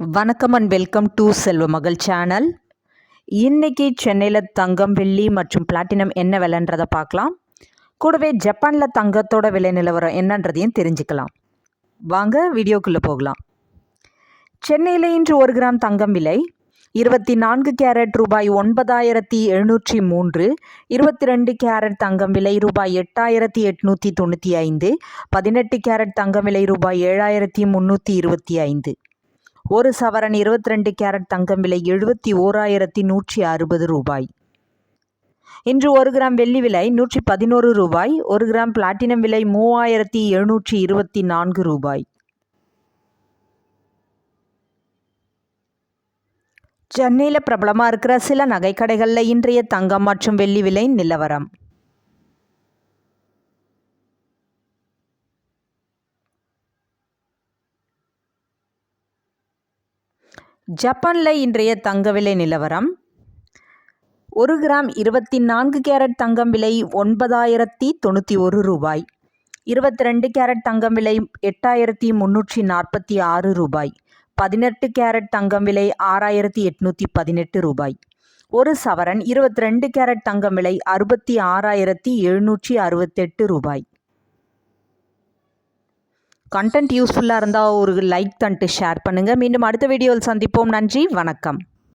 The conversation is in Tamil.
வணக்கம் அண்ட் வெல்கம் டு செல்வ மகள் சேனல் இன்றைக்கி சென்னையில் தங்கம் வெள்ளி மற்றும் பிளாட்டினம் என்ன விலைன்றதை பார்க்கலாம். கூடவே ஜப்பானில் தங்கத்தோட விலை நிலவரம் என்னன்றதையும் தெரிஞ்சுக்கலாம். வாங்க வீடியோக்குள்ளே போகலாம். சென்னையில் இன்று ஒரு கிராம் தங்கம் விலை இருபத்தி நான்கு கேரட் ரூபாய் ஒன்பதாயிரத்தி எழுநூற்றி மூன்று இருபத்தி ரெண்டு கேரட் தங்கம் விலை ரூபாய் எட்டாயிரத்தி எட்நூற்றி தொண்ணூற்றி ஐந்து பதினெட்டு கேரட் தங்கம் விலை ரூபாய் ஏழாயிரத்தி முந்நூற்றி இருபத்தி ஐந்து. ஒரு சவரன் இருபத்தி ரெண்டு கேரட் தங்கம் விலை எழுபத்தி ஓராயிரத்தி நூற்றி அறுபது ரூபாய். இன்று ஒரு கிராம் வெள்ளி விலை நூற்றி பதினோரு ரூபாய். ஒரு கிராம் பிளாட்டினம் விலை மூவாயிரத்தி எழுநூற்றி இருபத்தி நான்கு ரூபாய். சென்னையில் பிரபலமாக இருக்கிற சில நகைக்கடைகளில் இன்றைய தங்கம் மற்றும் வெள்ளி விலை நிலவரம். ஜப்பானில் இன்றைய தங்க விலை நிலவரம். ஒரு கிராம் இருபத்தி நான்கு கேரட் தங்கம் விலை ஒன்பதாயிரத்தி தொண்ணூற்றி ஒரு ரூபாய். இருபத்தி ரெண்டு கேரட் தங்கம் விலை எட்டாயிரத்தி முந்நூற்றி நாற்பத்தி ஆறு ரூபாய். பதினெட்டு கேரட் தங்கம் விலை ஆறாயிரத்தி எட்நூற்றி பதினெட்டு ரூபாய். ஒரு சவரன் இருபத்தி ரெண்டு கேரட் தங்கம் விலை அறுபத்தி ஆறாயிரத்தி எழுநூற்றி அறுபத்தெட்டு ரூபாய். கண்டென்ட் யூஸ்ஃபுல்லாக இருந்தால் ஒரு லைக் தன்ட்டு ஷேர் பண்ணுங்கள் மீண்டும் அடுத்த வீடியோவில் சந்திப்போம். நன்றி. வணக்கம்.